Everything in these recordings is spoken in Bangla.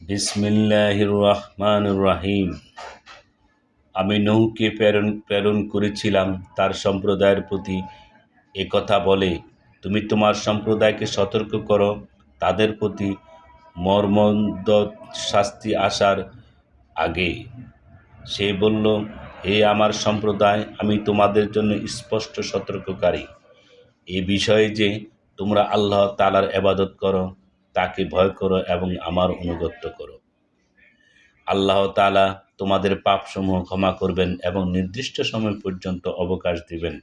বিসমিল্লাহির রহমানির রাহিম আমি নৌকে প্রেরণ প্রেরণ করেছিলাম, তার সম্প্রদায়ের প্রতি কথা বলে, তুমি তোমার সম্প্রদায়কে সতর্ক করো, তাদের প্রতি মর্মন্দ শাস্তি আসার আগে। সে বলল, হে আমার সম্প্রদায়, আমি তোমাদের জন্য স্পষ্ট সতর্ককারী। এ বিষয়ে যে তোমরা আল্লাহ তালার এবাদত করো তাকে ভয় করো এবং আমার অনুগত্য করো। আল্লাহ তালা তোমাদের পাপসমূহ ক্ষমা করবেন এবং নির্দিষ্ট সময় পর্যন্ত অবকাশ দিবেন।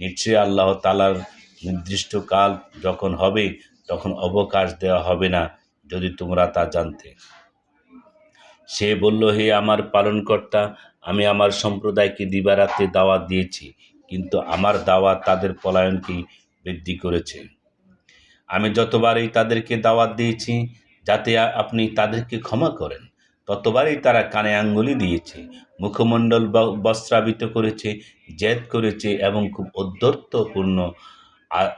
নিশ্চয়ই আল্লাহ তালার নির্দিষ্ট কাল যখন হবে, তখন অবকাশ দেওয়া হবে না, যদি তোমরা তা জানতে। সে বলল, হে আমার পালনকর্তা, আমি আমার সম্প্রদায়কে দিবারাত্রে দাওয়াত দিয়েছি, কিন্তু আমার দাওয়াত তাদের পলায়নকে বৃদ্ধি করেছে। আমি যতবারই তাদেরকে দাওয়াত দিয়েছি, যাতে আপনি তাদেরকে ক্ষমা করেন, ততবারই তারা কানে আঙ্গুলি দিয়েছে, মুখমণ্ডল বস্ত্রাবৃত করেছে, জেদ করেছে এবং খুব আ-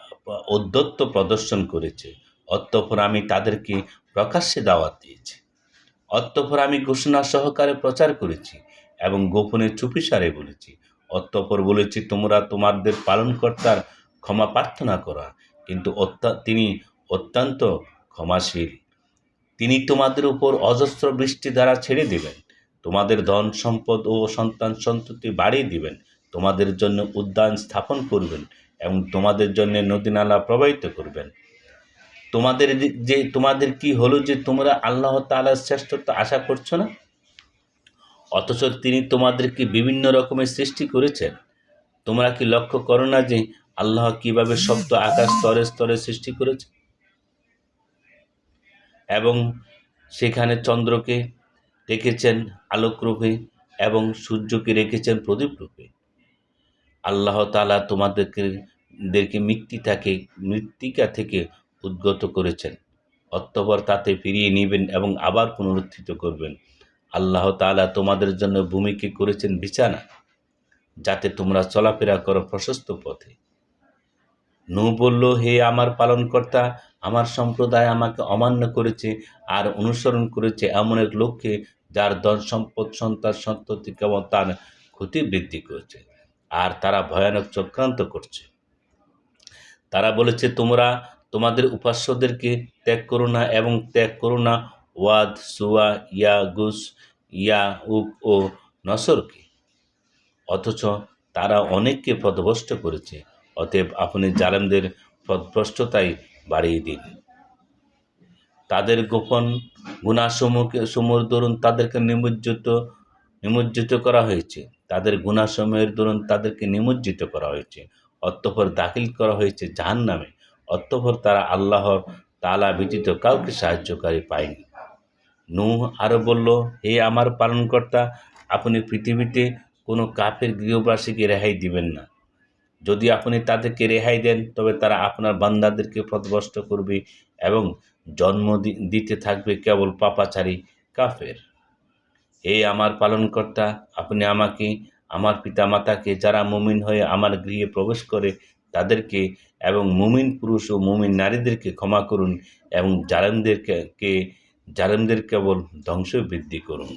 ঔদ্ধত্য প্রদর্শন করেছে। অতঃপর আমি তাদেরকে প্রকাশ্যে দাওয়াত দিয়েছি। অতঃপর আমি ঘোষণা সহকারে প্রচার করেছি এবং গোপনে চুপিসারে বলেছি। অতঃপর বলেছি, তোমরা তোমাদের পালনকর্তার ক্ষমা প্রার্থনা করা। কিন্তু তিনি অত্যন্ত ক্ষমাশীল। তিনি তোমাদের উপর অজস্র বৃষ্টি দ্বারা ছেড়ে দেবেন। তোমাদের ধন সম্পদ ও সন্তান সন্ততি বাড়িয়ে দিবেন। তোমাদের জন্য উদ্যান স্থাপন করবেন এবং তোমাদের জন্য নদীনালা প্রবাহিত করবেন। তোমাদের যে- তোমাদের কি হলো যে তোমরা আল্লাহ তাআলার শ্রেষ্ঠত্ব আশা করছ না? অথচ তিনি তোমাদেরকে বিভিন্ন রকমের সৃষ্টি করেছেন? তোমরা কি লক্ষ্য করো না যে আল্লাহ কীভাবে শব্দ আকাশ স্তরে স্তরে সৃষ্টি করেছে? এবং সেখানে চন্দ্রকে রেখেছেন আলোকরূপে এবং সূর্যকে রেখেছেন প্রদীপ রূপে আল্লাহ তালা তোমাদেরকে, দেরকে মৃত্তিকাকে মৃত্তিকা থেকে উদ্গত করেছেন। অতঃপর তাতে ফিরিয়ে নেবেন এবং আবার পুনরুত্থিত করবেন। আল্লাহ তাআলা তোমাদের জন্য ভূমিকে করেছেন বিছানা, যাতে তোমরা চলাফেরা করো প্রশস্ত পথে। নূ বলল, হে আমার পালনকর্তা, আমার সম্প্রদায় আমাকে অমান্য করেছে আর অনুসরণ করেছে এমন এক লোককে যার ধন সম্পদ, সন্তান সন্ততি কেবল তার ক্ষতি বৃদ্ধি করেছে আর তারা ভয়ানক চক্রান্ত করছে। তারা বলেছে, তোমরা তোমাদের উপাস্যদেরকে ত্যাগ করো না এবং ত্যাগ করো না ওয়াদ, সুয়া ইয়া গুস ইয়া উক ও নসরকে। অথচ তারা অনেককে পথভ্রষ্ট করেছে অতএব আপনি জালেমদের পথভ্রষ্টতাই বাড়িয়ে দিন। তাদের গোপন গুণাসমূহকে সমূহের দরুন তাদেরকে নিমজ্জিত নিমজ্জিত করা হয়েছে। তাদের গুণাসমূহের দরুন তাদেরকে নিমজ্জিত করা হয়েছে। অতঃপর দাখিল করা হয়েছে জাহান নামে অতঃপর তারা আল্লাহর তালা ব্যতীত কাউকে সাহায্যকারী পায়নি। নূহ আরও বলল, হে আমার পালনকর্তা, আপনি পৃথিবীতে কোনো কাফের গৃহবাসীকে রেহাই দিবেন না। যদি আপনি তাদেরকে রেহাই দেন, তবে তারা আপনার বান্দাদেরকে পথভ্রষ্ট করবে এবং জন্ম দিতে থাকবে কেবল পাপাচারী কাফের। হে আমার পালনকর্তা, আপনি আমাকে, আমার পিতামাতাকে যারা মুমিন হয়ে আমার গৃহে প্রবেশ করে, তাদেরকে এবং মুমিন পুরুষ ও মুমিন নারীদেরকে ক্ষমা করুন এবং জালেমদেরকে, কে, জালেমদের কেবল ধ্বংস বৃদ্ধি করুন।